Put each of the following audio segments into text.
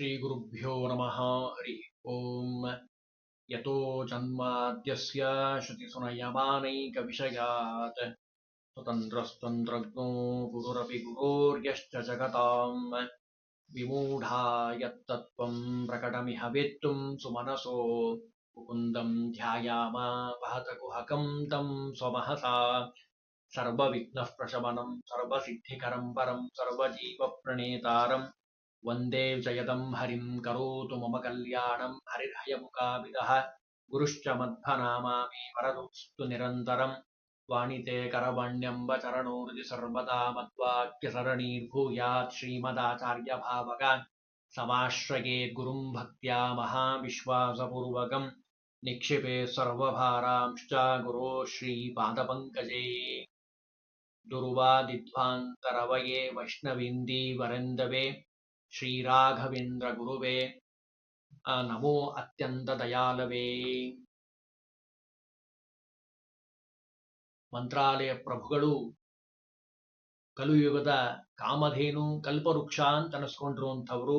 श्रीगुरुभ्यो नमः। हरिः ॐ यतो जन्माद्यस्य श्रुतिसुनयमानैकविषयात्। स्वतन्त्रस्त्वन्त्रज्ञो गुरुरपि गुरोर्यश्च जगताम्। विमूढा यत्तत्त्वं प्रकटमिह वेत्तुं सुमनसो। मुकुन्दं ध्यायाम वहतकुहकं तं स्वमहसा। सर्वविघ्नः प्रशमनं, सर्वसिद्धिकरं परं, सर्वजीवप्रणेतारम्। वंदे जयदं हरिं करोतु मम कल्याणं हरिर्हयमुखाभिदः गुरुश्च मध्वनामा मे वरदुस्तु निरन्तरं। वाणिते करवण्यम्ब चरणोर्जि सर्वदा मद्वाक्यसरणीर्भूयात् श्रीमदाचार्यभावक समाश्रयेत् गुरुं भक्त्या महाविश्वासपूर्वकं। निक्षिपे सर्वभारांश्च गुरो श्रीपादपङ्कजे। दुर्वादिध्वान्तरवये वैष्णवीन्दीवरन्दवे ಶ್ರೀರಾಘವೇಂದ್ರ ಗುರುವೇ ನಮೋ ಅತ್ಯಂತ ದಯಾಲವೇ ಮಂತ್ರಾಲಯ ಪ್ರಭುಗಳು ಕಲಿಯುಗದ ಕಾಮಧೇನು ಕಲ್ಪವೃಕ್ಷ ಅಂತ ಅನಿಸ್ಕೊಂಡಿರುವಂಥವ್ರು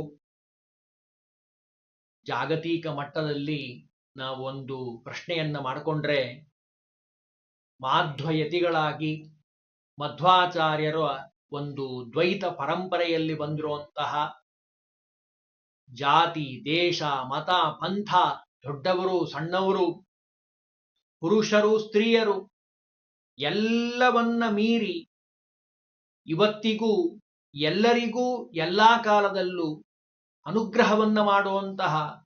ಜಾಗತಿಕ ಮಟ್ಟದಲ್ಲಿ ನಾವು ಒಂದು ಪ್ರಶ್ನೆಯನ್ನ ಮಾಡಿಕೊಂಡ್ರೆ, ಮಾಧ್ವಯತಿಗಳಾಗಿ ಮಧ್ವಾಚಾರ್ಯರ ಒಂದು ದ್ವೈತ ಪರಂಪರೆಯಲ್ಲಿ ಬಂದಿರುವಂತಹ ಜಾತಿ, ದೇಶ, ಮತ, ಪಂಥ, ದೊಡ್ಡವರು, ಸಣ್ಣವರು, ಪುರುಷರು, ಸ್ತ್ರೀಯರು, ಎಲ್ಲವನ್ನ ಮೀರಿ ಇವತ್ತಿಗೂ ಎಲ್ಲರಿಗೂ ಎಲ್ಲಾ ಕಾಲದಲ್ಲೂ ಅನುಗ್ರಹವನ್ನ ಮಾಡುವಂತಹ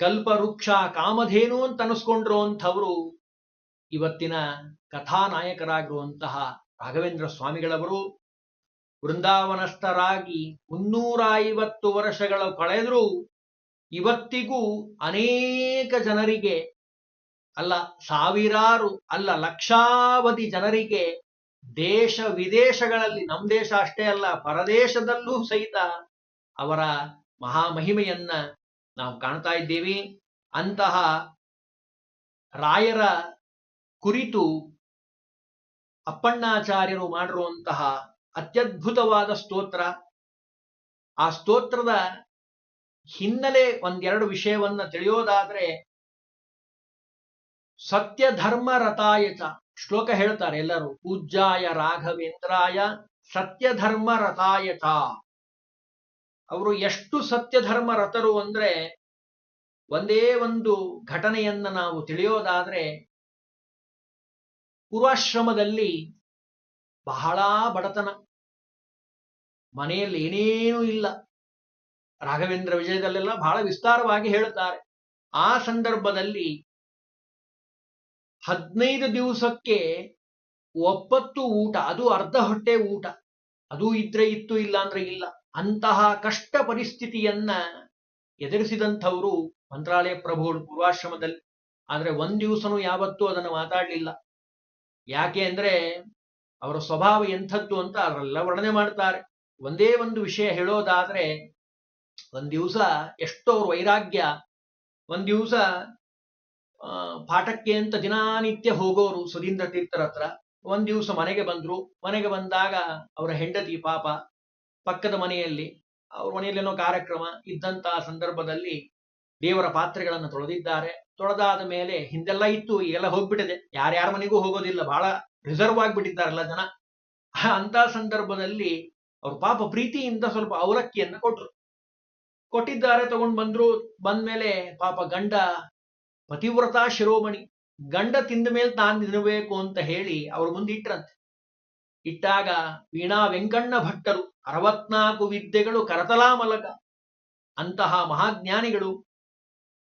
ಕಲ್ಪವೃಕ್ಷ, ಕಾಮಧೇನು ಅಂತ ಅನಿಸ್ಕೊಂಡಿರುವಂಥವರು ಇವತ್ತಿನ ಕಥಾನಾಯಕರಾಗಿರುವಂತಹ ರಾಘವೇಂದ್ರ ಸ್ವಾಮಿಗಳವರು ವೃಂದಾವನಸ್ಥರಾಗಿ ಮುನ್ನೂರ ಐವತ್ತು ವರ್ಷಗಳು ಕಳೆದರೂ ಇವತ್ತಿಗೂ ಅನೇಕ ಜನರಿಗೆ, ಅಲ್ಲ ಸಾವಿರಾರು, ಅಲ್ಲ ಲಕ್ಷಾವಧಿ ಜನರಿಗೆ ದೇಶ ವಿದೇಶಗಳಲ್ಲಿ ನಮ್ಮ ದೇಶ ಅಷ್ಟೇ ಅಲ್ಲ, ಪರದೇಶದಲ್ಲೂ ಸಹಿತ ಅವರ ಮಹಾಮಹಿಮೆಯನ್ನ ನಾವು ಕಾಣ್ತಾ ಇದ್ದೀವಿ. ಅಂತಹ ರಾಯರ ಕುರಿತು ಅಪ್ಪಣ್ಣಾಚಾರ್ಯರು ಮಾಡಿರುವಂತಹ ಅತ್ಯದ್ಭುತವಾದ ಸ್ತೋತ್ರ. ಆ ಸ್ತೋತ್ರದ ಹಿನ್ನೆಲೆ ಒಂದೆರಡು ವಿಷಯವನ್ನ ತಿಳಿಯೋದಾದ್ರೆ ಸತ್ಯ ಧರ್ಮ ರಥಾಯಚ ಶ್ಲೋಕ ಹೇಳ್ತಾರೆ ಎಲ್ಲರೂ, ಪೂಜ್ಯಾಯ ರಾಘವೇಂದ್ರಾಯ ಸತ್ಯ ಧರ್ಮ ರಥಾಯಚ ಅವರು ಎಷ್ಟು ಸತ್ಯ ಧರ್ಮ ರಥರು ಅಂದ್ರೆ, ಒಂದೇ ಒಂದು ಘಟನೆಯನ್ನ ನಾವು ತಿಳಿಯೋದಾದ್ರೆ, ಪೂರ್ವಾಶ್ರಮದಲ್ಲಿ ಬಹಳ ಬಡತನ. ಮನೆಯಲ್ಲಿ ಏನೇನೂ ಇಲ್ಲ. ರಾಘವೇಂದ್ರ ವಿಜಯದಲ್ಲೆಲ್ಲ ಬಹಳ ವಿಸ್ತಾರವಾಗಿ ಹೇಳುತ್ತಾರೆ. ಆ ಸಂದರ್ಭದಲ್ಲಿ ಹದಿನೈದು ದಿವಸಕ್ಕೆ ಒಪ್ಪತ್ತು ಊಟ, ಅದು ಅರ್ಧ ಹೊಟ್ಟೆ ಊಟ, ಅದು ಇದ್ರೆ ಇತ್ತು ಇಲ್ಲ ಅಂದ್ರೆ ಇಲ್ಲ, ಅಂತಹ ಕಷ್ಟ ಪರಿಸ್ಥಿತಿಯನ್ನ ಎದುರಿಸಿದಂಥವರು ಮಂತ್ರಾಲಯ ಪ್ರಭು ಪೂರ್ವಾಶ್ರಮದಲ್ಲಿ. ಆದ್ರೆ ಒಂದ್ ದಿವಸನೂ ಯಾವತ್ತೂ ಅದನ್ನು ಮಾತಾಡ್ಲಿಲ್ಲ. ಯಾಕೆ ಅಂದ್ರೆ ಅವರ ಸ್ವಭಾವ ಎಂಥದ್ದು ಅಂತ ಅವರೆಲ್ಲ ವರ್ಣನೆ ಮಾಡ್ತಾರೆ ಒಂದೇ ಒಂದು ವಿಷಯ ಹೇಳೋದಾದ್ರೆ, ಒಂದ್ ದಿವಸ ಎಷ್ಟೋ ವೈರಾಗ್ಯ, ಒಂದ್ ದಿವಸ ಪಾಠಕ್ಕೆ ಅಂತ ದಿನಾನಿತ್ಯ ಹೋಗೋರು ಸುಧೀಂದ್ರ ತೀರ್ಥರ ಹತ್ರ, ಒಂದ್ ದಿವಸ ಮನೆಗೆ ಬಂದ್ರು, ಮನೆಗೆ ಬಂದಾಗ ಅವರ ಹೆಂಡತಿ ಪಾಪ ಪಕ್ಕದ ಮನೆಯಲ್ಲಿ, ಅವ್ರ ಮನೆಯಲ್ಲೇನೋ ಕಾರ್ಯಕ್ರಮ ಇದ್ದಂತಹ ಸಂದರ್ಭದಲ್ಲಿ ದೇವರ ಪಾತ್ರೆಗಳನ್ನು ತೊಳೆದಿದ್ದಾರೆ. ತೊಳೆದಾದ ಮೇಲೆ ಹಿಂದೆಲ್ಲ ಇತ್ತು, ಈಗೆಲ್ಲ ಹೋಗ್ಬಿಟ್ಟಿದೆ. ಯಾರ್ಯಾರ ಮನೆಗೂ ಹೋಗೋದಿಲ್ಲ ಬಹಳ ರಿಸರ್ವ್ ಆಗಿಬಿಟ್ಟಿದ್ದಾರಲ್ಲ ಜನ. ಅಂತ ಸಂದರ್ಭದಲ್ಲಿ ಅವ್ರ ಪಾಪ ಪ್ರೀತಿಯಿಂದ ಸ್ವಲ್ಪ ಅವಲಕ್ಕಿಯನ್ನ ಕೊಟ್ರು. ಕೊಟ್ಟಿದ್ದಾರೆ, ತಗೊಂಡ್ ಬಂದ್ರು, ಬಂದ್ಮೇಲೆ ಪಾಪ ಗಂಡ, ಪತಿವ್ರತ ಶಿರೋಮಣಿ, ಗಂಡ ತಿಂದ ಮೇಲೆ ತಾನು ತಿನ್ನಬೇಕು ಅಂತ ಹೇಳಿ ಅವ್ರ ಮುಂದೆ ಇಟ್ರಂತೆ. ಇಟ್ಟಾಗ ವೀಣಾ ವೆಂಕಣ್ಣ ಭಟ್ಟರು ಅರವತ್ನಾಲ್ಕು ವಿದ್ಯೆಗಳು ಕರತಲಾ ಮಲಗ. ಅಂತಹ ಮಹಾಜ್ಞಾನಿಗಳು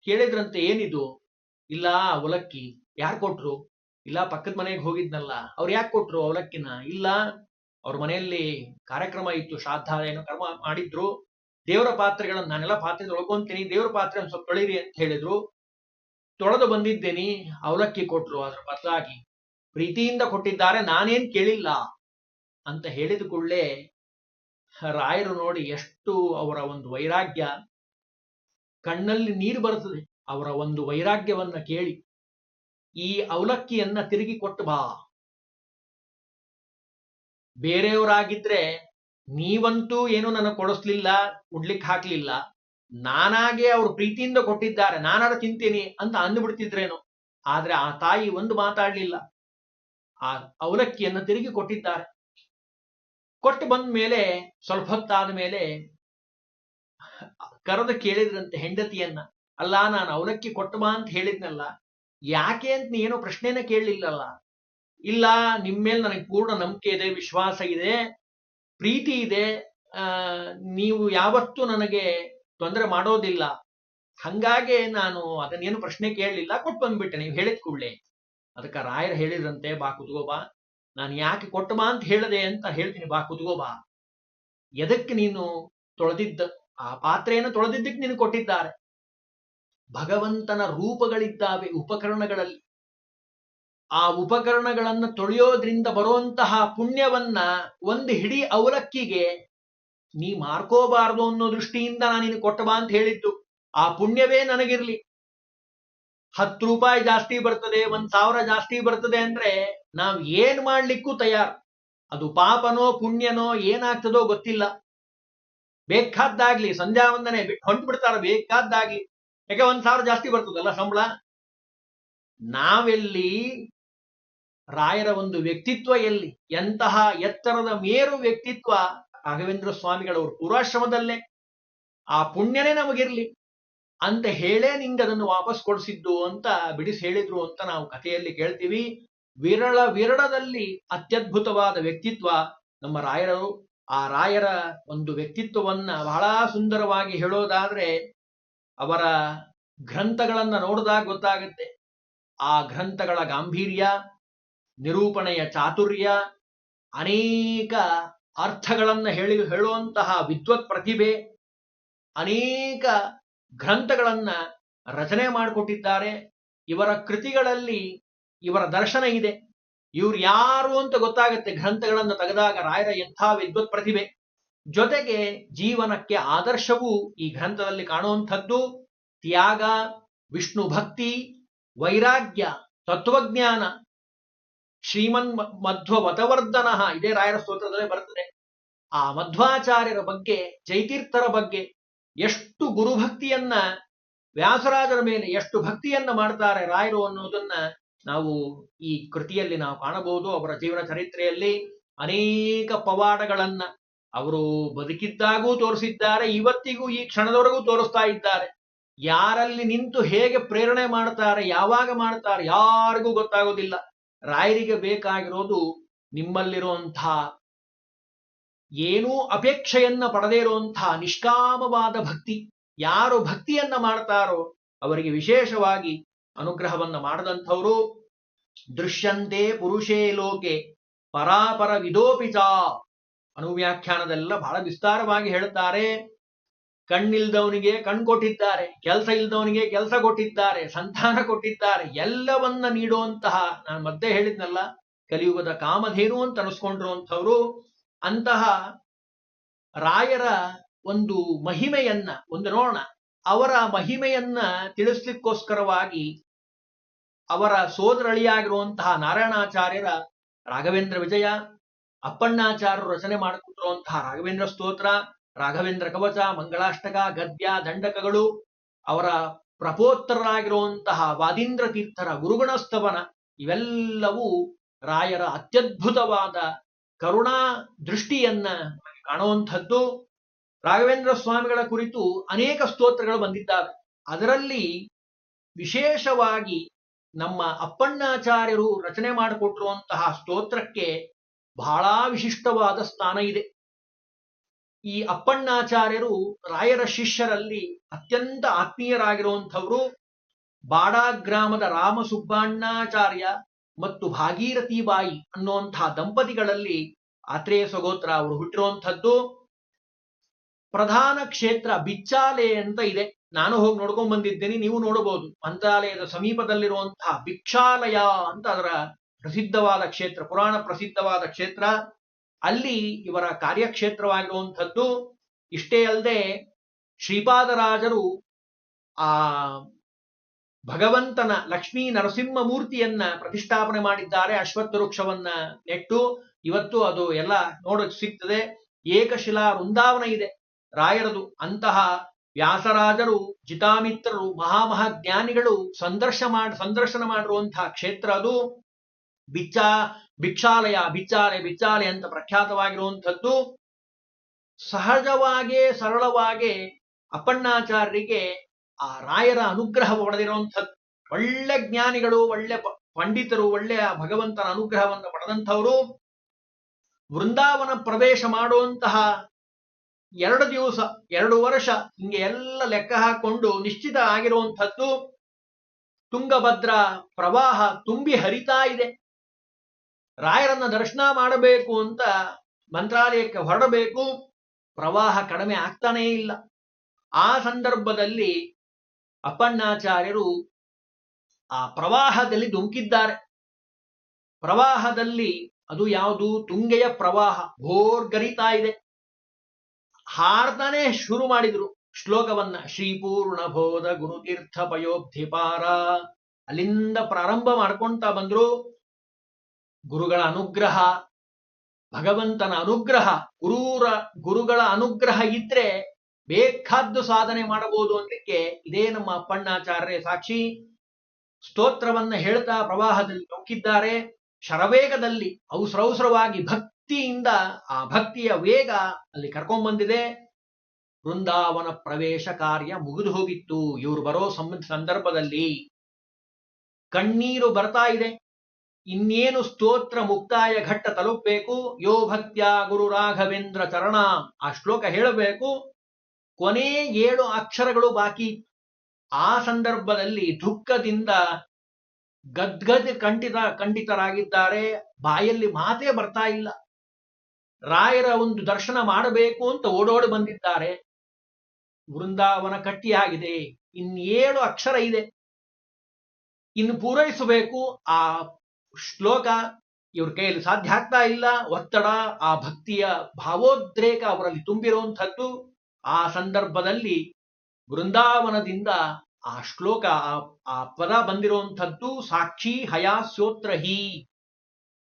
ಕೇಳಿದ್ರಂತೆ ಏನಿದು? ಇಲ್ಲ, ಅವಲಕ್ಕಿ ಯಾರು ಕೊಟ್ರು? ಇಲ್ಲ, ಪಕ್ಕದ ಮನೆಗೆ ಹೋಗಿದ್ನಲ್ಲ, ಅವ್ರು ಯಾಕೆ ಕೊಟ್ರು ಅವಲಕ್ಕಿನ? ಇಲ್ಲ, ಅವ್ರ ಮನೆಯಲ್ಲಿ ಕಾರ್ಯಕ್ರಮ ಇತ್ತು ಶ್ರಾದ್ದ ಏನೋ ಕರ್ಮ ಮಾಡಿದ್ರು. ದೇವರ ಪಾತ್ರೆಗಳನ್ನ ನಾನೆಲ್ಲ ಪಾತ್ರೆ ತೊಳ್ಕೊಂತೀನಿ. ದೇವರ ಪಾತ್ರೆ ಒಂದ್ ಸ್ವಲ್ಪ ತೊಳಿರಿ ಅಂತ ಹೇಳಿದ್ರು. ತೊಳೆದು ಬಂದಿದ್ದೇನೆ, ಅವಲಕ್ಕಿ ಕೊಟ್ರು ಅದ್ರ ಬದಲಾಗಿ. ಪ್ರೀತಿಯಿಂದ ಕೊಟ್ಟಿದ್ದಾರೆ, ನಾನೇನ್ ಕೇಳಿಲ್ಲ. ಅಂತ ಹೇಳಿದ ಕೂಡಲೇ ರಾಯರು ನೋಡಿ ಎಷ್ಟು ಅವರ ಒಂದು ವೈರಾಗ್ಯ. ಕಣ್ಣಲ್ಲಿ ನೀರು ಬರುತ್ತದೆ ಅವರ ಒಂದು ವೈರಾಗ್ಯವನ್ನ ಕೇಳಿ. ಈ ಅವಲಕ್ಕಿಯನ್ನ ತಿರುಗಿ ಕೊಟ್ಟು ಬಾ. ಬೇರೆಯವರಾಗಿದ್ರೆ ನೀವಂತೂ ಏನು ನನಗೆ ಕೊಡಿಸ್ಲಿಲ್ಲ ಉಡ್ಲಿಕ್ಕೆ ಹಾಕ್ಲಿಲ್ಲ. ನಾನಾಗೆ ಅವ್ರ ಪ್ರೀತಿಯಿಂದ ಕೊಟ್ಟಿದ್ದಾರೆ, ನಾನಾರ ತಿಂತೀನಿ ಅಂತ ಅಂದ್ಬಿಡ್ತಿದ್ರೇನು. ಆದ್ರೆ ಆ ತಾಯಿ ಒಂದು ಮಾತಾಡ್ಲಿಲ್ಲ. ಆ ಅವಲಕ್ಕಿಯನ್ನು ತಿರುಗಿ ಕೊಟ್ಟಿದ್ದಾರೆ. ಕೊಟ್ಟು ಬಂದ ಮೇಲೆ, ಸ್ವಲ್ಪ ಹೊತ್ತಾದ ಮೇಲೆ, ಕರೆದು ಕೇಳಿದ್ರಂತೆ ಹೆಂಡತಿಯನ್ನ, ಅಲ್ಲ, ನಾನು ಅವಲಕ್ಕಿ ಕೊಟ್ಟು ಬಾ ಅಂತ ಹೇಳಿದ್ನಲ್ಲ ಯಾಕೆ ಅಂತ ನೀನು ಪ್ರಶ್ನೆನ ಕೇಳಲಿಲ್ಲಲ್ಲ? ಇಲ್ಲ ನಿಮ್ಮ ಮೇಲೆ ನನಗೆ ಪೂರ್ಣ ನಂಬಿಕೆ ಇದೆ, ವಿಶ್ವಾಸ ಇದೆ, ಪ್ರೀತಿ ಇದೆ ನೀವು ಯಾವತ್ತೂ ನನಗೆ ತೊಂದರೆ ಮಾಡೋದಿಲ್ಲ. ಹಂಗಾಗೆ ನಾನು ಅದನ್ನೇನು ಪ್ರಶ್ನೆ ಕೇಳಲಿಲ್ಲ ಕೊಟ್ಟು ಬಂದ್ಬಿಟ್ಟೆ, ನೀವು ಹೇಳಿದ ಕೂಡಲೇ. ಅದಕ್ಕೆ ರಾಯರು ಹೇಳಿದ್ರಂತೆ, ಬಾ ಕುತ್ಕೋಬಾ ನಾನು ಯಾಕೆ ಕೊಟ್ಟು ಬಾ ಅಂತ ಹೇಳದೆ ಅಂತ ಹೇಳ್ತೀನಿ, ಬಾ ಕುತ್ಕೋಬಾ ಎದಕ್ಕೆ ನೀನು ತೊಳೆದಿದ್ದ? ಆ ಪಾತ್ರೆಯನ್ನು ತೊಳೆದಿದ್ದಕ್ಕೆ ನೀನು ಕೊಟ್ಟಿದ್ದಾರೆ. ಭಗವಂತನ ರೂಪಗಳಿದ್ದಾವೆ ಉಪಕರಣಗಳಲ್ಲಿ. ಆ ಉಪಕರಣಗಳನ್ನು ತೊಳೆಯೋದ್ರಿಂದ ಬರುವಂತಹ ಪುಣ್ಯವನ್ನ ಒಂದು ಹಿಡಿ ಅವಲಕ್ಕಿಗೆ ನೀ ಮಾರ್ಕೋಬಾರದು ಅನ್ನೋ ದೃಷ್ಟಿಯಿಂದ ನಾನು ಕೊಟ್ಟಬಾ ಕೊಟ್ಟ ಅಂತ ಹೇಳಿದ್ದು. ಆ ಪುಣ್ಯವೇ ನನಗಿರ್ಲಿ. ಹತ್ತು ರೂಪಾಯಿ ಜಾಸ್ತಿ ಬರ್ತದೆ, ಒಂದ್ ಸಾವಿರ ಜಾಸ್ತಿ ಬರ್ತದೆ ಅಂದ್ರೆ ನಾವು ಏನ್ ಮಾಡ್ಲಿಕ್ಕೂ ತಯಾರು. ಅದು ಪಾಪನೋ ಪುಣ್ಯನೋ ಏನಾಗ್ತದೋ ಗೊತ್ತಿಲ್ಲ. ಬೇಕಾದ್ದಾಗ್ಲಿ ಸಂಧ್ಯಾ ವಂದನೆ ಬಿಟ್ಟು ಹೊಂಟ್ಬಿಡ್ತಾರ, ಬೇಕಾದ್ದಾಗ್ಲಿ. ಯಾಕೆ ಒಂದ್ ಸಾವಿರ ಜಾಸ್ತಿ ಬರ್ತದಲ್ಲ ಸಂಬಳ? ನಾವೆಲ್ಲಿ ರಾಯರ ಒಂದು ವ್ಯಕ್ತಿತ್ವ ಎಲ್ಲಿ? ಎಂತಹ ಎತ್ತರದ ಮೇರು ವ್ಯಕ್ತಿತ್ವ ರಾಘವೇಂದ್ರ ಸ್ವಾಮಿಗಳವರು ಪೂರ್ವಾಶ್ರಮದಲ್ಲೇ? ಆ ಪುಣ್ಯನೇ ನಮಗಿರ್ಲಿ. ಅಂತ ಹೇಳೇ ನಿಂಗೆ ಅದನ್ನು ವಾಪಸ್ ಕೊಡಿಸಿದ್ದು ಅಂತ ಬಿಡಿಸಿ ಹೇಳಿದ್ರು ಅಂತ ನಾವು ಕಥೆಯಲ್ಲಿ ಕೇಳ್ತೀವಿ. ವಿರಳ ವಿರಳದಲ್ಲಿ ಅತ್ಯದ್ಭುತವಾದ ವ್ಯಕ್ತಿತ್ವ ನಮ್ಮ ರಾಯರು ಆ ರಾಯರ ಒಂದು ವ್ಯಕ್ತಿತ್ವವನ್ನ ಬಹಳ ಸುಂದರವಾಗಿ ಹೇಳೋದಾದ್ರೆ ಅವರ ಗ್ರಂಥಗಳನ್ನು ನೋಡಿದಾಗ ಗೊತ್ತಾಗುತ್ತೆ. ಆ ಗ್ರಂಥಗಳ ಗಾಂಭೀರ್ಯ, ನಿರೂಪಣೆಯ ಚಾತುರ್ಯ, ಅನೇಕ ಅರ್ಥಗಳನ್ನು ಹೇಳಿ, ಹೇಳುವಂತಹ ವಿದ್ವತ್ ಪ್ರತಿಭೆ, ಅನೇಕ ಗ್ರಂಥಗಳನ್ನ ರಚನೆ ಮಾಡಿಕೊಟ್ಟಿದ್ದಾರೆ. ಇವರ ಕೃತಿಗಳಲ್ಲಿ ಇವರ ದರ್ಶನ ಇದೆ. ಇವ್ರು ಯಾರು ಅಂತ ಗೊತ್ತಾಗುತ್ತೆ. ಗ್ರಂಥಗಳನ್ನು ತೆಗೆದಾಗ ರಾಯರ ಎಂಥ ವಿದ್ವತ್ ಪ್ರತಿಭೆ. ಜೊತೆಗೆ ಜೀವನಕ್ಕೆ ಆದರ್ಶವು ಈ ಗ್ರಂಥದಲ್ಲಿ ಕಾಣುವಂಥದ್ದು. ತ್ಯಾಗ, ವಿಷ್ಣು ಭಕ್ತಿ, ವೈರಾಗ್ಯ, ತತ್ವಜ್ಞಾನ, ಶ್ರೀಮನ್ ಮಧ್ವ ವತವರ್ಧನ ಇದೇ ರಾಯರ ಸ್ತೋತ್ರದಲ್ಲೇ ಬರ್ತದೆ. ಆ ಮಧ್ವಾಚಾರ್ಯರ ಬಗ್ಗೆ, ಜೈತೀರ್ಥರ ಬಗ್ಗೆ ಎಷ್ಟು ಗುರುಭಕ್ತಿಯನ್ನ, ವ್ಯಾಸರಾಜರ ಮೇಲೆ ಎಷ್ಟು ಭಕ್ತಿಯನ್ನ ಮಾಡ್ತಾರೆ ರಾಯರು ಅನ್ನೋದನ್ನ ನಾವು ಈ ಕೃತಿಯಲ್ಲಿ ನಾವು ಕಾಣಬಹುದು. ಅವರ ಜೀವನ ಚರಿತ್ರೆಯಲ್ಲಿ ಅನೇಕ ಪವಾಡಗಳನ್ನ ಅವರು ಬದುಕಿದ್ದಾಗೂ ತೋರಿಸಿದ್ದಾರೆ, ಇವತ್ತಿಗೂ ಈ ಕ್ಷಣದವರೆಗೂ ತೋರಿಸ್ತಾ ಇದ್ದಾರೆ. ಯಾರಲ್ಲಿ ನಿಂತು ಹೇಗೆ ಪ್ರೇರಣೆ ಮಾಡ್ತಾರೆ, ಯಾವಾಗ ಮಾಡ್ತಾರೆ, ಯಾರಿಗೂ ಗೊತ್ತಾಗೋದಿಲ್ಲ. ರಾಯರಿಗೆ ಬೇಕಾಗಿರೋದು ನಿಮ್ಮಲ್ಲಿರುವಂತಹ ಏನೂ ಅಪೇಕ್ಷೆಯನ್ನ ಪಡೆದೇ ಇರುವಂತಹ ನಿಷ್ಕಾಮವಾದ ಭಕ್ತಿ. ಯಾರು ಭಕ್ತಿಯನ್ನ ಮಾಡ್ತಾರೋ ಅವರಿಗೆ ವಿಶೇಷವಾಗಿ ಅನುಗ್ರಹವನ್ನ ಮಾಡದಂಥವರು ದೃಶ್ಯಂತೆ ಪುರುಷೇ ಲೋಕೆ, ಪರಾಪರ ವಿದೋಪಿಚ ಅನುವ್ಯಾಖ್ಯಾನದೆಲ್ಲ ಬಹಳ ವಿಸ್ತಾರವಾಗಿ ಹೇಳುತ್ತಾರೆ. ಕಣ್ಣಿಲ್ದವನಿಗೆ ಕಣ್ ಕೊಟ್ಟಿದ್ದಾರೆ, ಕೆಲಸ ಇಲ್ದವನಿಗೆ ಕೆಲಸ ಕೊಟ್ಟಿದ್ದಾರೆ, ಸಂತಾನ ಕೊಟ್ಟಿದ್ದಾರೆ, ಎಲ್ಲವನ್ನ ನೀಡುವಂತಹ ನಾನು ಮತ್ತೆ ಹೇಳಿದ್ನಲ್ಲ, ಕಲಿಯುಗದ ಕಾಮಧೇನು ಅಂತ ಅನಿಸ್ಕೊಂಡಿರುವಂಥವ್ರು ಅಂತಹ ರಾಯರ ಒಂದು ಮಹಿಮೆಯನ್ನ, ಒಂದು ನೋಡೋಣ, ಅವರ ಮಹಿಮೆಯನ್ನ ತಿಳಿಸ್ಲಿಕ್ಕೋಸ್ಕರವಾಗಿ ಅವರ ಸೋದರಳಿಯಾಗಿರುವಂತಹ ನಾರಾಯಣಾಚಾರ್ಯರ ರಾಘವೇಂದ್ರ ವಿಜಯ ಅಪ್ಪಣ್ಣಾಚಾರ್ಯರು ರಚನೆ ಮಾಡಿಕೊಟ್ಟಿರುವಂತಹ ರಾಘವೇಂದ್ರ ಸ್ತೋತ್ರ, ರಾಘವೇಂದ್ರ ಕವಚ, ಮಂಗಳಾಷ್ಟಕ, ಗದ್ಯ, ದಂಡಕಗಳು, ಅವರ ಪ್ರಪೋತ್ತರರಾಗಿರುವಂತಹ ವಾದೀಂದ್ರ ತೀರ್ಥರ ಗುರುಗುಣಸ್ತವನ ಇವೆಲ್ಲವೂ ರಾಯರ ಅತ್ಯದ್ಭುತವಾದ ಕರುಣಾ ದೃಷ್ಟಿಯನ್ನ ಕಾಣುವಂಥದ್ದು. ರಾಘವೇಂದ್ರ ಸ್ವಾಮಿಗಳ ಕುರಿತು ಅನೇಕ ಸ್ತೋತ್ರಗಳು ಬಂದಿದ್ದಾವೆ. ಅದರಲ್ಲಿ ವಿಶೇಷವಾಗಿ ನಮ್ಮ ಅಪ್ಪಣ್ಣಾಚಾರ್ಯರು ರಚನೆ ಮಾಡಿಕೊಟ್ಟಿರುವಂತಹ ಸ್ತೋತ್ರಕ್ಕೆ ಬಹಳ ವಿಶಿಷ್ಟವಾದ ಸ್ಥಾನ ಇದೆ. ಈ ಅಪ್ಪಣ್ಣಾಚಾರ್ಯರು ರಾಯರ ಶಿಷ್ಯರಲ್ಲಿ ಅತ್ಯಂತ ಆತ್ಮೀಯರಾಗಿರುವಂಥವರು ಬಾಡಾ ಗ್ರಾಮದ ರಾಮ ಸುಬ್ಬಣ್ಣಾಚಾರ್ಯ ಮತ್ತು ಭಾಗೀರಥಿ ಬಾಯಿ ಅನ್ನುವಂತಹ ದಂಪತಿಗಳಲ್ಲಿ ಆತ್ರೇಯ ಸಗೋತ್ರ ಅವರು ಹುಟ್ಟಿರುವಂಥದ್ದು. ಪ್ರಧಾನ ಕ್ಷೇತ್ರ ಬಿಚ್ಚಾಲೆ ಅಂತ ಇದೆ. ನಾನು ಹೋಗಿ ನೋಡ್ಕೊಂಡ್ ಬಂದಿದ್ದೇನೆ ನೀವು ನೋಡಬಹುದು. ಮಂತ್ರಾಲಯದ ಸಮೀಪದಲ್ಲಿರುವಂತಹ ಭಿಕ್ಷಾಲಯ ಅಂತ ಅದರ ಪ್ರಸಿದ್ಧವಾದ ಕ್ಷೇತ್ರ, ಪುರಾಣ ಪ್ರಸಿದ್ಧವಾದ ಕ್ಷೇತ್ರ, ಅಲ್ಲಿ ಇವರ ಕಾರ್ಯಕ್ಷೇತ್ರವಾಗಿರುವಂಥದ್ದು ಇಷ್ಟೇ ಅಲ್ಲದೆ ಶ್ರೀಪಾದರಾಜರು ಆ ಭಗವಂತನ ಲಕ್ಷ್ಮೀ ನರಸಿಂಹ ಮೂರ್ತಿಯನ್ನ ಪ್ರತಿಷ್ಠಾಪನೆ ಮಾಡಿದ್ದಾರೆ ಅಶ್ವತ್ಥ ವೃಕ್ಷವನ್ನ ನೆಟ್ಟು. ಇವತ್ತು ಅದು ಎಲ್ಲ ನೋಡಕ್ ಸಿಗ್ತದೆ. ಏಕಶಿಲಾ ವೃಂದಾವನ ಇದೆ. ರಾಯರದು ಅಂತಹ ವ್ಯಾಸರಾಜರು, ಜಿತಾಮಿತ್ರರು, ಮಹಾಮಹಾಜ್ಞಾನಿಗಳು ಸಂದರ್ಶ ಮಾಡ, ಸಂದರ್ಶನ ಮಾಡಿರುವಂತಹ ಕ್ಷೇತ್ರ ಅದು. ಬಿಚ್ಚಾ ಭಿಕ್ಷಾಲಯ ಬಿಚ್ಚಾಲೆ ಬಿಚ್ಚಾಲೆ ಅಂತ ಪ್ರಖ್ಯಾತವಾಗಿರುವಂಥದ್ದು, ಸಹಜವಾಗಿ, ಸರಳವಾಗಿ ಅಪ್ಪಣ್ಣಾಚಾರ್ಯರಿಗೆ ಆ ರಾಯರ ಅನುಗ್ರಹ ಪಡೆದಿರುವಂಥದ್ದು. ಒಳ್ಳೆ ಜ್ಞಾನಿಗಳು, ಒಳ್ಳೆ ಪಂಡಿತರು, ಒಳ್ಳೆಯ ಭಗವಂತನ ಅನುಗ್ರಹವನ್ನು ಪಡೆದಂಥವರು ವೃಂದಾವನ ಪ್ರವೇಶ ಮಾಡುವಂತಹ ಎರಡು ದಿವಸ, ಎರಡು ವರ್ಷ ಹಿಂಗೆ ಎಲ್ಲ ಲೆಕ್ಕ ಹಾಕೊಂಡು ನಿಶ್ಚಿತ ಆಗಿರುವಂಥದ್ದು ತುಂಗಭದ್ರ ಪ್ರವಾಹ ತುಂಬಿ ಹರಿತಾ ಇದೆ. ರಾಯರನ್ನ ದರ್ಶನ ಮಾಡಬೇಕು ಅಂತ ಮಂತ್ರಾಲಯಕ್ಕೆ ಹೊರಡಬೇಕು, ಪ್ರವಾಹ ಕಡಿಮೆ ಆಗ್ತಾನೇ ಇಲ್ಲ. ಆ ಸಂದರ್ಭದಲ್ಲಿ ಅಪ್ಪಣ್ಣಾಚಾರ್ಯರು ಆ ಪ್ರವಾಹದಲ್ಲಿ ಧುಮುಕಿದ್ದಾರೆ. ಪ್ರವಾಹದಲ್ಲಿ ಅದು ಯಾವುದು? ತುಂಗೆಯ ಪ್ರವಾಹ ಭೋರ್ಗರಿತಾ ಇದೆ. ಹಾರ್ತಾನೆ ಶುರು ಮಾಡಿದ್ರು. ಶ್ಲೋಕವನ್ನ, ಶ್ರೀಪೂರ್ಣ ಬೋಧ ಗುರುತೀರ್ಥ ಪಯೋಬ್ಧಿಪಾರ ಅಲ್ಲಿಂದ ಪ್ರಾರಂಭ ಮಾಡ್ಕೊಂತ ಬಂದ್ರು. ಗುರುಗಳ ಅನುಗ್ರಹ, ಭಗವಂತನ ಅನುಗ್ರಹ, ಗುರುರ, ಗುರುಗಳ ಅನುಗ್ರಹ ಇದ್ರೆ ಬೇಕಾದ್ದು ಸಾಧನೆ ಮಾಡಬಹುದು ಅನ್ಲಿಕ್ಕೆ ಇದೇ ನಮ್ಮ ಅಪ್ಪಣ್ಣಾಚಾರ್ಯ ಸಾಕ್ಷಿ. ಸ್ತೋತ್ರವನ್ನ ಹೇಳ್ತಾ ಪ್ರವಾಹದಲ್ಲಿ ತೊಕ್ಕಿದ್ದಾರೆ ಶರವೇಗದಲ್ಲಿ ಔಸ್ರೌಸ್ರವಾಗಿ ಭಕ್ತಿಯಿಂದ ಆ ಭಕ್ತಿಯ ವೇಗ ಅಲ್ಲಿ ಕರ್ಕೊಂಡ್ಬಂದಿದೆ ವೃಂದಾವನ ಪ್ರವೇಶ ಕಾರ್ಯ ಮುಗಿದು ಹೋಗಿತ್ತು. ಇವ್ರು ಬರೋ ಸಂದರ್ಭದಲ್ಲಿ ಕಣ್ಣೀರು ಬರ್ತಾ ಇದೆ. ಇನ್ನೇನು ಸ್ತೋತ್ರ ಮುಕ್ತಾಯ ಘಟ್ಟ ತಲುಪಬೇಕು? ಯೋ ಭಕ್ತ್ಯ ಗುರು ರಾಘವೇಂದ್ರ ಚರಣ. ಆ ಶ್ಲೋಕ ಹೇಳಬೇಕು, ಕೊನೆ ಏಳು ಅಕ್ಷರಗಳು ಬಾಕಿ. ಆ ಸಂದರ್ಭದಲ್ಲಿ ದುಃಖದಿಂದ ಗದ್ಗದ್ ಕಂಠಿತ, ಖಂಡಿತರಾಗಿದ್ದಾರೆ. ಬಾಯಲ್ಲಿ ಮಾತೇ ಬರ್ತಾ ಇಲ್ಲ. ರಾಯರ ಒಂದು ದರ್ಶನ ಮಾಡಬೇಕು ಅಂತ ಓಡೋಡಿ ಬಂದಿದ್ದಾರೆ. ವೃಂದಾವನ ಕಟ್ಟಿಯಾಗಿದೆ. ಇನ್ನೇಳು ಅಕ್ಷರ ಇದೆ. ಇನ್ನು ಪೂರೈಸಬೇಕು. ಆ ಶ್ಲೋಕ, ಇವ್ರ ಕೈಯಲ್ಲಿ ಸಾಧ್ಯ ಆಗ್ತಾ ಇಲ್ಲ. ಒತ್ತಡ, ಆ ಭಕ್ತಿಯ ಭಾವೋದ್ರೇಕ ಅವರಲ್ಲಿ ತುಂಬಿರುವಂಥದ್ದು. ಆ ಸಂದರ್ಭದಲ್ಲಿ ವೃಂದಾವನದಿಂದ ಆ ಶ್ಲೋಕ, ಆ- ಪದ ಬಂದಿರುವಂಥದ್ದು ಸಾಕ್ಷಿ ಹಯಾಸ್ಯೋತ್ರ ಹಿ.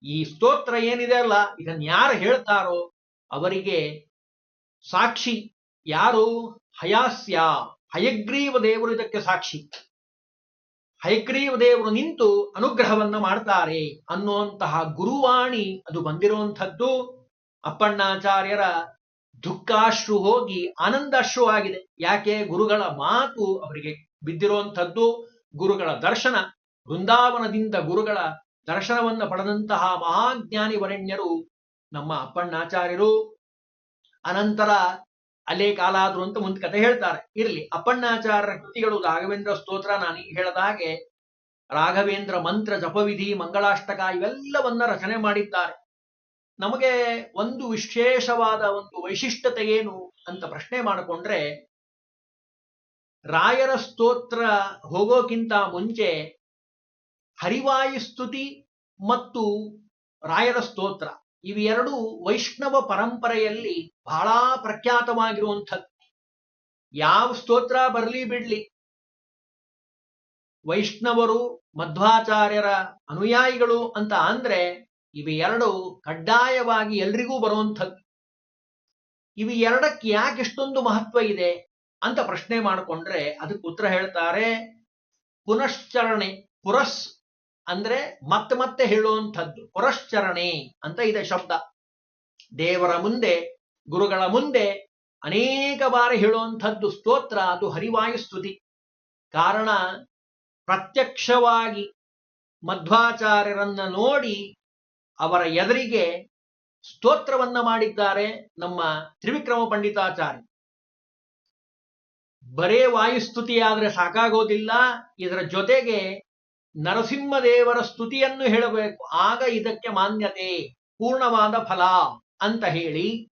ಈ ಸ್ತೋತ್ರ ಏನಿದೆ ಅಲ್ಲ, ಇದನ್ನ ಯಾರು ಹೇಳ್ತಾರೋ ಅವರಿಗೆ ಸಾಕ್ಷಿ ಯಾರು? ಹಯಾಸ್ಯ, ಹಯಗ್ರೀವ ದೇವರು ಇದಕ್ಕೆ ಸಾಕ್ಷಿ. ಹಯಗ್ರೀವ ದೇವರು ನಿಂತು ಅನುಗ್ರಹವನ್ನ ಮಾಡ್ತಾರೆ ಅನ್ನುವಂತಹ ಗುರುವಾಣಿ ಅದು ಬಂದಿರುವಂಥದ್ದು. ಅಪ್ಪಣ್ಣಾಚಾರ್ಯರ ದುಃಖಾಶ್ರು ಹೋಗಿ ಆನಂದಾಶ್ರು ಆಗಿದೆ. ಯಾಕೆ? ಗುರುಗಳ ಮಾತು ಅವರಿಗೆ ಬಿದ್ದಿರುವಂಥದ್ದು. ಗುರುಗಳ ದರ್ಶನ, ವೃಂದಾವನದಿಂದ ಗುರುಗಳ ದರ್ಶನವನ್ನ ಪಡೆದಂತಹ ಮಹಾಜ್ಞಾನಿ ವರಣ್ಯರು ನಮ್ಮ ಅಪ್ಪಣ್ಣಾಚಾರ್ಯರು. ಅನಂತರ ಅಲ್ಲೇ ಕಾಲಾದ್ರು ಅಂತ ಮುಂದೆ ಕತೆ ಹೇಳ್ತಾರೆ. ಇರಲಿ ಅಪ್ಪಣ್ಣಾಚಾರ್ಯರ ಕೃತಿಗಳು ರಾಘವೇಂದ್ರ ಸ್ತೋತ್ರ ನಾನೀಗ ಹೇಳಿದ ಹಾಗೆ ರಾಘವೇಂದ್ರ ಮಂತ್ರ, ಜಪವಿಧಿ, ಮಂಗಳಾಷ್ಟಕ ಇವೆಲ್ಲವನ್ನ ರಚನೆ ಮಾಡಿದ್ದಾರೆ. ನಮಗೆ ಒಂದು ವಿಶೇಷವಾದ ಒಂದು ವೈಶಿಷ್ಟ್ಯತೆ ಏನು ಅಂತ ಪ್ರಶ್ನೆ ಮಾಡಿಕೊಂಡ್ರೆ, ರಾಯರ ಸ್ತೋತ್ರ ಹೋಗೋಕ್ಕಿಂತ ಮುಂಚೆ ಹರಿವಾಯುಸ್ತುತಿ ಮತ್ತು ರಾಯರ ಸ್ತೋತ್ರ, ಇವೆರಡೂ ವೈಷ್ಣವ ಪರಂಪರೆಯಲ್ಲಿ ಬಹಳ ಪ್ರಖ್ಯಾತವಾಗಿರುವಂಥದ್ದು. ಯಾವ ಸ್ತೋತ್ರ ಬರಲಿ ಬಿಡ್ಲಿ. ವೈಷ್ಣವರು, ಮಧ್ವಾಚಾರ್ಯರ ಅನುಯಾಯಿಗಳು ಅಂತ ಅಂದ್ರೆ ಇವೆ ಎರಡು ಕಡ್ಡಾಯವಾಗಿ ಎಲ್ರಿಗೂ ಬರುವಂಥದ್ದು. ಇವು ಎರಡಕ್ಕೆ ಯಾಕೆ ಇಷ್ಟೊಂದು ಮಹತ್ವ ಇದೆ ಅಂತ ಪ್ರಶ್ನೆ ಮಾಡಿಕೊಂಡ್ರೆ ಅದಕ್ಕೆ ಉತ್ತರ ಹೇಳ್ತಾರೆ, ಪುನಶ್ಚರಣೆ, ಪುರಸ್ ಅಂದ್ರೆ ಮತ್ತೆ ಮತ್ತೆ ಹೇಳುವಂಥದ್ದು. ಪುರಶ್ಚರಣೆ ಅಂತ ಇದೆ ಶಬ್ದ. ದೇವರ ಮುಂದೆ ಗುರುಗಳ ಮುಂದೆ ಅನೇಕ ಬಾರಿ ಹೇಳುವಂಥದ್ದು ಸ್ತೋತ್ರ, ಅದು ಹರಿವಾಯು ಸ್ತುತಿ. ಕಾರಣ, ಪ್ರತ್ಯಕ್ಷವಾಗಿ ಮಧ್ವಾಚಾರ್ಯರನ್ನ ನೋಡಿ ಅವರ ಎದುರಿಗೆ ಸ್ತೋತ್ರವನ್ನ ಮಾಡಿದ್ದಾರೆ ನಮ್ಮ ತ್ರಿವಿಕ್ರಮ ಪಂಡಿತಾಚಾರ್ಯ. ಬರೇ ವಾಯುಸ್ತುತಿಯಾದ್ರೆ ಸಾಕಾಗೋದಿಲ್ಲ, ಇದರ ಜೊತೆಗೆ ನರಸಿಂಹದೇವರ ಸ್ತುತಿಯನ್ನು ಹೇಳಬೇಕು. ಆಗ ಇದಕ್ಕೆ ಮಾನ್ಯತೆ, ಪೂರ್ಣವಾದ ಫಲ ಅಂತ ಹೇಳಿ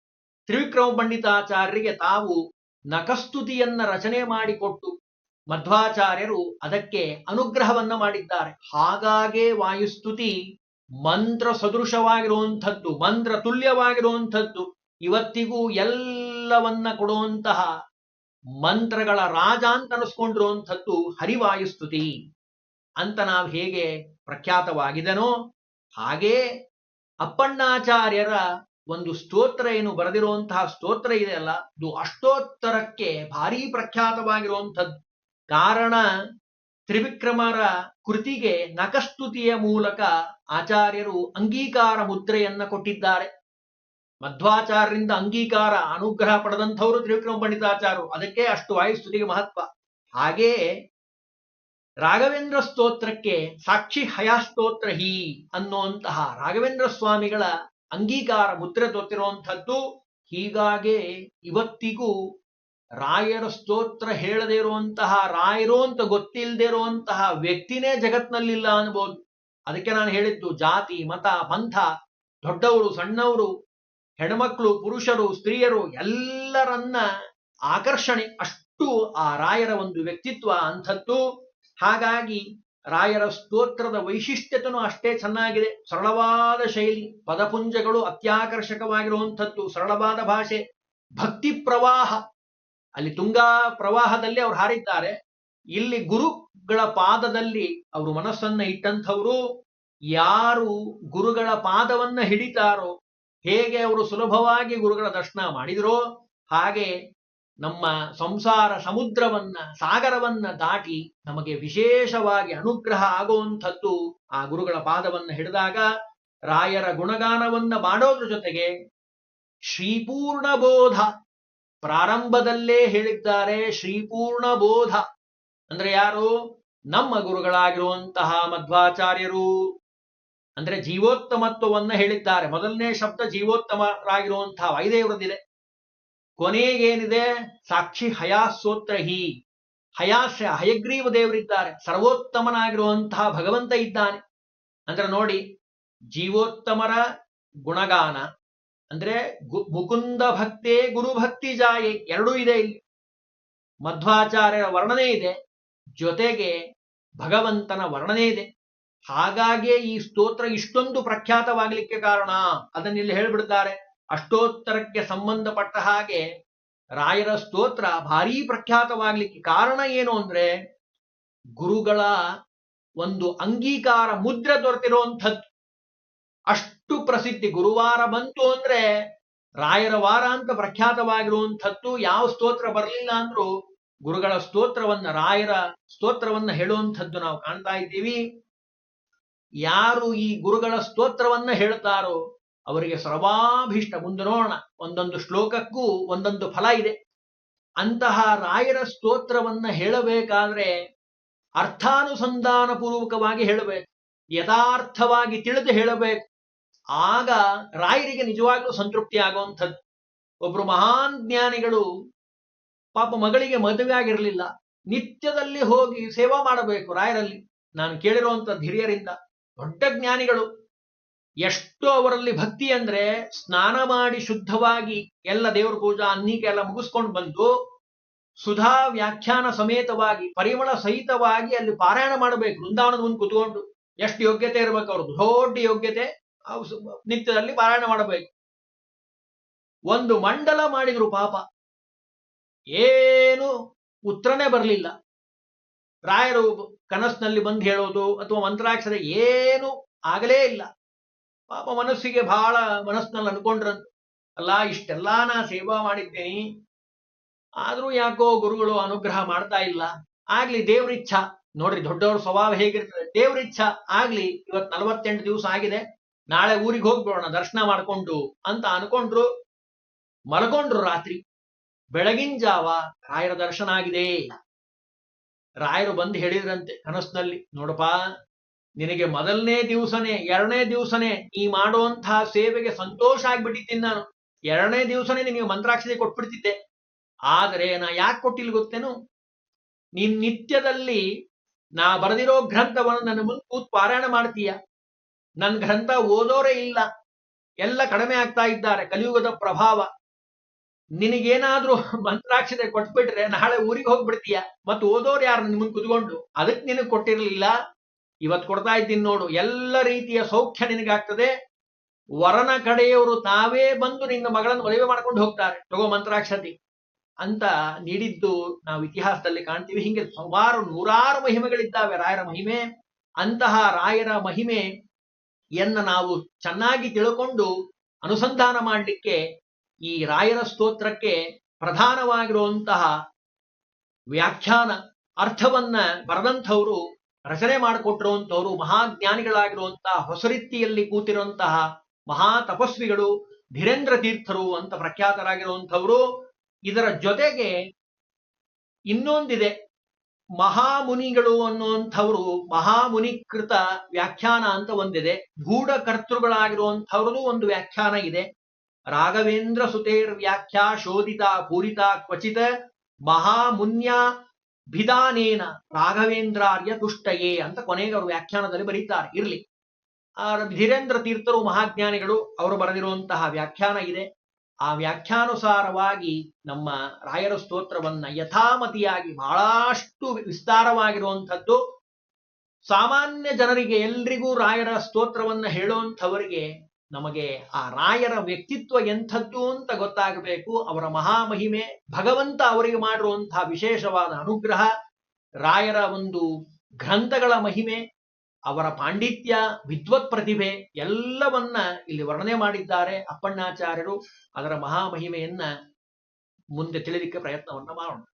ತ್ರಿವಿಕ್ರಮ ಪಂಡಿತಾಚಾರ್ಯರಿಗೆ ತಾವು ನಖಸ್ತುತಿಯನ್ನ ರಚನೆ ಮಾಡಿಕೊಟ್ಟು ಮಧ್ವಾಚಾರ್ಯರು ಅದಕ್ಕೆ ಅನುಗ್ರಹವನ್ನ ಮಾಡಿದ್ದಾರೆ. ಹಾಗಾಗೇ ವಾಯುಸ್ತುತಿ ಮಂತ್ರ ಸದೃಶವಾಗಿರುವಂಥದ್ದು ಮಂತ್ರ ತುಲ್ಯವಾಗಿರುವಂಥದ್ದು ಇವತ್ತಿಗೂ ಎಲ್ಲವನ್ನ ಕೊಡುವಂತಹ ಮಂತ್ರಗಳ ರಾಜ ಅಂತ ಅನಿಸ್ಕೊಂಡಿರುವಂಥದ್ದು ಹರಿವಾಯುಸ್ತುತಿ ಅಂತ ನಾವು ಹೇಗೆ ಪ್ರಖ್ಯಾತವಾಗಿದನೋ ಹಾಗೇ ಅಪ್ಪಣ್ಣಾಚಾರ್ಯರ ಒಂದು ಸ್ತೋತ್ರ ಏನು ಬರೆದಿರುವಂತಹ ಸ್ತೋತ್ರ ಇದೆ ಅಲ್ಲ ಇದು ಅಷ್ಟೋತ್ತರಕ್ಕೆ ಭಾರೀ ಪ್ರಖ್ಯಾತವಾಗಿರುವಂಥದ್ದು. ಕಾರಣ, ತ್ರಿವಿಕ್ರಮರ ಕೃತಿಗೆ ನಕಸ್ತುತಿಯ ಮೂಲಕ ಆಚಾರ್ಯರು ಅಂಗೀಕಾರ ಮುದ್ರೆಯನ್ನ ಕೊಟ್ಟಿದ್ದಾರೆ. ಮಧ್ವಾಚಾರ್ಯರಿಂದ ಅಂಗೀಕಾರ ಅನುಗ್ರಹ ಪಡೆದಂಥವರು ತ್ರಿವಿಕ್ರಮ ಪಂಡಿತಾಚಾರ್ಯರು. ಅದಕ್ಕೆ ಅಷ್ಟು ವಾಯುಸ್ತುತಿಗೆ ಮಹತ್ವ. ಹಾಗೆಯೇ ರಾಘವೇಂದ್ರ ಸ್ತೋತ್ರಕ್ಕೆ ಸಾಕ್ಷಿ ಹಯಾಸ್ತೋತ್ರ ಹೀ ಅನ್ನುವಂತಹ ರಾಘವೇಂದ್ರ ಸ್ವಾಮಿಗಳ ಅಂಗೀಕಾರ ಮುದ್ರೆ ತೊತ್ತಿರುವಂಥದ್ದು. ಹೀಗಾಗಿ ಇವತ್ತಿಗೂ ರಾಯರ ಸ್ತೋತ್ರ ಹೇಳದೇ ಇರುವಂತಹ, ರಾಯರು ಅಂತ ಗೊತ್ತಿಲ್ಲದೆ ಇರುವಂತಹ ವ್ಯಕ್ತಿನೇ ಜಗತ್ನಲ್ಲಿಲ್ಲ ಅನ್ಬೋದು. ಅದಕ್ಕೆ ನಾನು ಹೇಳಿದ್ದು, ಜಾತಿ, ಮತ, ಪಂಥ, ದೊಡ್ಡವರು, ಸಣ್ಣವರು, ಹೆಣ್ಮಕ್ಳು, ಪುರುಷರು, ಸ್ತ್ರೀಯರು, ಎಲ್ಲರನ್ನ ಆಕರ್ಷಣೆ. ಅಷ್ಟು ಆ ರಾಯರ ಒಂದು ವ್ಯಕ್ತಿತ್ವ ಅಂಥದ್ದು. ಹಾಗಾಗಿ ರಾಯರ ಸ್ತೋತ್ರದ ವೈಶಿಷ್ಟ್ಯತನು ಅಷ್ಟೇ ಚೆನ್ನಾಗಿದೆ. ಸರಳವಾದ ಶೈಲಿ, ಪದಪುಂಜಗಳು ಅತ್ಯಾಕರ್ಷಕವಾಗಿರುವಂಥದ್ದು, ಸರಳವಾದ ಭಾಷೆ, ಭಕ್ತಿ ಪ್ರವಾಹ. ಅಲ್ಲಿ ತುಂಗಾ ಪ್ರವಾಹದಲ್ಲಿ ಅವರು ಹಾರಿದ್ದಾರೆ. ಇಲ್ಲಿ ಗುರುಗಳ ಪಾದದಲ್ಲಿ ಅವರು ಮನಸ್ಸನ್ನ ಇಟ್ಟಂಥವರು ಯಾರು ಗುರುಗಳ ಪಾದವನ್ನ ಹಿಡಿತಾರೋ, ಹೇಗೆ ಅವರು ಸುಲಭವಾಗಿ ಗುರುಗಳ ದರ್ಶನ ಮಾಡಿದರೋ ಹಾಗೆ ನಮ್ಮ ಸಂಸಾರ ಸಮುದ್ರವನ್ನ, ಸಾಗರವನ್ನ ದಾಟಿ ನಮಗೆ ವಿಶೇಷವಾಗಿ ಅನುಗ್ರಹ ಆಗುವಂಥದ್ದು ಆ ಗುರುಗಳ ಪಾದವನ್ನ ಹಿಡಿದಾಗ ರಾಯರ ಗುಣಗಾನವನ್ನ ಮಾಡೋದ್ರ ಜೊತೆಗೆ ಶ್ರೀಪೂರ್ಣ ಬೋಧ ಪ್ರಾರಂಭದಲ್ಲೇ ಹೇಳಿದ್ದಾರೆ ಶ್ರೀಪೂರ್ಣ ಬೋಧ ಅಂದ್ರೆ ಯಾರು? ನಮ್ಮ ಗುರುಗಳಾಗಿರುವಂತಹ ಮಧ್ವಾಚಾರ್ಯರು. ಅಂದ್ರೆ ಜೀವೋತ್ತಮತ್ವವನ್ನ ಹೇಳಿದ್ದಾರೆ. ಮೊದಲನೇ ಶಬ್ದ ಜೀವೋತ್ತಮರಾಗಿರುವಂತಹ ವೈದೇವರದಿದೆ ಕೊನೆಗೇನಿದೆ? ಸಾಕ್ಷಿ ಹಯಾಸೋತ್ರ ಹಿ ಹಯಾಶ ಹಯಗ್ರೀವ ದೇವರಿದ್ದಾರೆ. ಸರ್ವೋತ್ತಮನಾಗಿರುವಂತಹ ಭಗವಂತ ಇದ್ದಾನೆ. ಅಂದ್ರೆ ನೋಡಿ, ಜೀವೋತ್ತಮರ ಗುಣಗಾನ. ಅಂದ್ರೆ ಮುಕುಂದ ಭಕ್ತೇ ಗುರು ಭಕ್ತಿ ಜಾಯೆ. ಎರಡೂ ಇದೆ ಇಲ್ಲಿ. ಮಧ್ವಾಚಾರ್ಯರ ವರ್ಣನೆ ಇದೆ. ಜೊತೆಗೆ ಭಗವಂತನ ವರ್ಣನೆ ಇದೆ. ಹಾಗಾಗಿ ಈ ಸ್ತೋತ್ರ ಇಷ್ಟೊಂದು ಪ್ರಖ್ಯಾತವಾಗಲಿಕ್ಕೆ ಕಾರಣ. ಅದನ್ನ ಇಲ್ಲಿ ಹೇಳ್ಬಿಡ್ತಾರೆ. ಅಷ್ಟೋತ್ತರಕ್ಕೆ ಸಂಬಂಧಪಟ್ಟ ಹಾಗೆ ರಾಯರ ಸ್ತೋತ್ರ ಭಾರೀ ಪ್ರಖ್ಯಾತವಾಗ್ಲಿಕ್ಕೆ ಕಾರಣ ಏನು ಅಂದ್ರೆ ಗುರುಗಳ ಒಂದು ಅಂಗೀಕಾರ ಮುದ್ರೆ ದೊರೆತಿರುವಂಥದ್ದು. ಅಷ್ಟು ಪ್ರಸಿದ್ಧಿ ಗುರುವಾರ ಬಂತು ಅಂದ್ರೆ ರಾಯರ ವಾರ ಅಂತ ಪ್ರಖ್ಯಾತವಾಗಿರುವಂಥದ್ದು. ಯಾವ ಸ್ತೋತ್ರ ಬರಲಿಲ್ಲ ಅಂದ್ರೂ ಗುರುಗಳ ಸ್ತೋತ್ರವನ್ನ, ರಾಯರ ಸ್ತೋತ್ರವನ್ನ ಹೇಳುವಂಥದ್ದು ನಾವು ಕಾಣ್ತಾ ಇದ್ದೀವಿ. ಯಾರು ಈ ಗುರುಗಳ ಸ್ತೋತ್ರವನ್ನ ಹೇಳ್ತಾರೋ ಅವರಿಗೆ ಸರ್ವಾಭೀಷ್ಟ ಮುಂದೆ ನೋಡೋಣ ಒಂದೊಂದು ಶ್ಲೋಕಕ್ಕೂ ಒಂದೊಂದು ಫಲ ಇದೆ. ಅಂತಹ ರಾಯರ ಸ್ತೋತ್ರವನ್ನ ಹೇಳಬೇಕಾದ್ರೆ ಅರ್ಥಾನುಸಂಧಾನ ಪೂರ್ವಕವಾಗಿ ಹೇಳಬೇಕು. ಯಥಾರ್ಥವಾಗಿ ತಿಳಿದು ಹೇಳಬೇಕು. ಆಗ ರಾಯರಿಗೆ ನಿಜವಾಗ್ಲೂ ಸಂತೃಪ್ತಿ ಆಗುವಂಥದ್ದು. ಒಬ್ರು ಮಹಾನ್ ಜ್ಞಾನಿಗಳು ಪಾಪ ಮಗಳಿಗೆ ಮದುವೆ ಆಗಿರಲಿಲ್ಲ. ನಿತ್ಯದಲ್ಲಿ ಹೋಗಿ ಸೇವಾ ಮಾಡಬೇಕು ರಾಯರಲ್ಲಿ. ನಾನು ಕೇಳಿರುವಂತ ಹಿರಿಯರಿಂದ. ದೊಡ್ಡ ಜ್ಞಾನಿಗಳು. ಎಷ್ಟು ಅವರಲ್ಲಿ ಭಕ್ತಿ ಅಂದ್ರೆ ಸ್ನಾನ ಮಾಡಿ ಶುದ್ಧವಾಗಿ ಎಲ್ಲ ದೇವರ ಪೂಜಾ ಅನ್ನಿಕೆ ಎಲ್ಲ ಮುಗಿಸ್ಕೊಂಡು ಬಂದು ಸುಧಾ ವ್ಯಾಖ್ಯಾನ ಸಮೇತವಾಗಿ, ಪರಿಮಳ ಸಹಿತವಾಗಿ ಅಲ್ಲಿ ಪಾರಾಯಣ ಮಾಡಬೇಕು, ವೃಂದಾವನದ ಮುಂದೆ ಕುತ್ಕೊಂಡು. ಎಷ್ಟು ಯೋಗ್ಯತೆ ಇರಬೇಕು ಅವ್ರದ್ದು? ದೊಡ್ಡ ಯೋಗ್ಯತೆ. ನಿತ್ಯದಲ್ಲಿ ಪಾರಾಯಣ ಮಾಡಬೇಕು. ಒಂದು ಮಂಡಲ ಮಾಡಿದ್ರು ಪಾಪ. ಏನು ಉತ್ತರನೇ ಬರಲಿಲ್ಲ. ರಾಯರು ಕನಸಿನಲ್ಲಿ ಬಂದು ಹೇಳೋದು ಅಥವಾ ಮಂತ್ರಾಕ್ಷರ ಏನು ಆಗಲೇ ಇಲ್ಲ. ಪಾಪ ಮನಸ್ಸಿಗೆ ಬಹಳ ಮನಸ್ಸಿನಲ್ಲಿ ಅನ್ಕೊಂಡ್ರಂತ ಅಲ್ಲ, ಇಷ್ಟೆಲ್ಲಾ ನಾ ಸೇವಾ ಮಾಡಿದ್ದೇನೆ. ಆದ್ರೂ ಯಾಕೋ ಗುರುಗಳು ಅನುಗ್ರಹ ಮಾಡ್ತಾ ಇಲ್ಲ. ಆಗ್ಲಿ ದೇವ್ರಿಚ್ಛ ನೋಡ್ರಿ ದೊಡ್ಡವ್ರ ಸ್ವಭಾವ ಹೇಗಿರ್ತದೆ? ದೇವ್ರಿಚ್ಛ ಆಗ್ಲಿ ಇವತ್ ನಲವತ್ತೆಂಟು ದಿವಸ ಆಗಿದೆ. ನಾಳೆ ಊರಿಗೆ ಹೋಗ್ಬಿಡೋಣ, ದರ್ಶನ ಮಾಡ್ಕೊಂಡು ಅಂತ ಅನ್ಕೊಂಡ್ರು. ಮಲ್ಕೊಂಡ್ರು ರಾತ್ರಿ. ಬೆಳಗಿನ ಜಾವ ರಾಯರ ದರ್ಶನ ಆಗಿದೆ. ರಾಯರು ಬಂದು ಹೇಳಿದ್ರಂತೆ ಕನಸ್ನಲ್ಲಿ, ನೋಡಪ್ಪ. ನಿನಗೆ ಮೊದಲನೇ ದಿವಸನೇ, ಎರಡನೇ ದಿವಸನೇ ನೀ ಮಾಡುವಂತಹ ಸೇವೆಗೆ ಸಂತೋಷ ಆಗ್ಬಿಟ್ಟಿದ್ದೀನಿ ನಾನು. ಎರಡನೇ ದಿವಸನೇ ನಿನಗೆ ಮಂತ್ರಾಕ್ಷತೆ ಕೊಟ್ಬಿಡ್ತಿದ್ದೆ. ಆದರೆ ನಾ ಯಾಕೆ ಕೊಟ್ಟಿಲ್ಲ ಗೊತ್ತೇನು? ನಿನ್ ನಿತ್ಯದಲ್ಲಿ ನಾ ಬರೆದಿರೋ ಗ್ರಂಥವನ್ನು ನನ್ನ ಮುಂದೆ ಕೂತ್ ಪಾರಾಯಣ ಮಾಡ್ತೀಯ? ನನ್ ಗ್ರಂಥ ಓದೋರೇ ಇಲ್ಲ. ಎಲ್ಲ ಕಡಿಮೆ ಆಗ್ತಾ ಇದ್ದಾರೆ, ಕಲಿಯುಗದ ಪ್ರಭಾವ. ನಿನಗೇನಾದ್ರೂ ಮಂತ್ರಾಕ್ಷತೆ ಕೊಟ್ಬಿಟ್ರೆ ನಾಳೆ ಊರಿಗೆ ಹೋಗ್ಬಿಡ್ತೀಯ? ಮತ್ತೆ ಓದೋರು ಯಾರು ನಿನ್ ಮುಂದೆ ಕುತ್ಕೊಂಡು? ಅದಕ್ಕೆ ನಿನಗೆ ಕೊಟ್ಟಿರ್ಲಿಲ್ಲ? ಇವತ್ ಕೊಡ್ತಾ ಇದ್ದೀನಿ ನೋಡು, ಎಲ್ಲ ರೀತಿಯ ಸೌಖ್ಯ ನಿನಗಾಗ್ತದೆ. ವರನ ಕಡೆಯವರು ತಾವೇ ಬಂದು ನಿನ್ನ ಮಗಳನ್ನು ಮದುವೆ ಮಾಡ್ಕೊಂಡು ಹೋಗ್ತಾರೆ. ತಗೋ ಮಂತ್ರಾಕ್ಷತಿ ಅಂತ ನೀಡಿದ್ದು ನಾವು ಇತಿಹಾಸದಲ್ಲಿ ಕಾಣ್ತೀವಿ. ಹಿಂಗೆ ಸುಮಾರು ನೂರಾರು ಮಹಿಮೆಗಳಿದ್ದಾವೆ. ರಾಯರ ಮಹಿಮೆ, ಅಂತಹ ರಾಯರ ಮಹಿಮೆ ಎನ್ನ ನಾವು ಚೆನ್ನಾಗಿ ತಿಳ್ಕೊಂಡು ಅನುಸಂಧಾನ ಮಾಡಲಿಕ್ಕೆ ಈ ರಾಯರ ಸ್ತೋತ್ರಕ್ಕೆ ಪ್ರಧಾನವಾಗಿರುವಂತಹ ವ್ಯಾಖ್ಯಾನ ಅರ್ಥವನ್ನ ಬರೆದಂಥವರು ರಚನೆ ಮಾಡಿಕೊಟ್ಟಿರುವಂತವರು ಮಹಾಜ್ಞಾನಿಗಳಾಗಿರುವಂತಹ ಹೊಸರಿತ್ತಿಯಲ್ಲಿ ಕೂತಿರುವಂತಹ ಮಹಾ ತಪಸ್ವಿಗಳು ಧೀರೇಂದ್ರ ತೀರ್ಥರು ಅಂತ ಪ್ರಖ್ಯಾತರಾಗಿರುವಂಥವರು. ಇದರ ಜೊತೆಗೆ ಇನ್ನೊಂದಿದೆ, ಮಹಾಮುನಿಗಳು ಅನ್ನುವಂಥವರು, ಮಹಾಮುನಿಕೃತ ವ್ಯಾಖ್ಯಾನ ಅಂತ ಒಂದಿದೆ. ಗೂಢಕರ್ತೃಗಳಾಗಿರುವಂಥವ್ರದ್ದು ಒಂದು ವ್ಯಾಖ್ಯಾನ ಇದೆ. ರಾಘವೇಂದ್ರ ಸುತೇರ್ ವ್ಯಾಖ್ಯಾ ಶೋಧಿತ ಪೂರಿತ ಕ್ವಚಿತ ಮಹಾಮುನ್ಯ ಭಿದಾನೇನ ರಾಘವೇಂದ್ರಾರ್ಯ ದುಷ್ಟಯೇ ಅಂತ ಕೊನೆಗೆ ಅವರು ವ್ಯಾಖ್ಯಾನದಲ್ಲಿ ಬರೀತಾರೆ. ಇರ್ಲಿ. ಧೀರೇಂದ್ರ ತೀರ್ಥರು ಮಹಾಜ್ಞಾನಿಗಳು ಅವರು ಬರೆದಿರುವಂತಹ ವ್ಯಾಖ್ಯಾನ ಇದೆ. ಆ ವ್ಯಾಖ್ಯಾನುಸಾರವಾಗಿ ನಮ್ಮ ರಾಯರ ಸ್ತೋತ್ರವನ್ನ ಯಥಾಮತಿಯಾಗಿ ಬಹಳಷ್ಟು ವಿಸ್ತಾರವಾಗಿರುವಂಥದ್ದು ಸಾಮಾನ್ಯ ಜನರಿಗೆ ಎಲ್ರಿಗೂ ರಾಯರ ಸ್ತೋತ್ರವನ್ನ ಹೇಳುವಂಥವರಿಗೆ ನಮಗೆ ಆ ರಾಯರ ವ್ಯಕ್ತಿತ್ವ ಎಂಥದ್ದು ಅಂತ ಗೊತ್ತಾಗಬೇಕು. ಅವರ ಮಹಾಮಹಿಮೆ, ಭಗವಂತ ಅವರಿಗೆ ಮಾಡಿರುವಂತಹ ವಿಶೇಷವಾದ ಅನುಗ್ರಹ, ರಾಯರ ಒಂದು ಗ್ರಂಥಗಳ ಮಹಿಮೆ, ಅವರ ಪಾಂಡಿತ್ಯ, ವಿದ್ವತ್ ಪ್ರತಿಭೆ ಎಲ್ಲವನ್ನ ಇಲ್ಲಿ ವರ್ಣನೆ ಮಾಡಿದ್ದಾರೆ ಅಪ್ಪಣ್ಣಾಚಾರ್ಯರು. ಅದರ ಮಹಾಮಹಿಮೆಯನ್ನ ಮುಂದೆ ತಿಳಿಲಿಕ್ಕೆ ಪ್ರಯತ್ನವನ್ನ ಮಾಡೋಣ.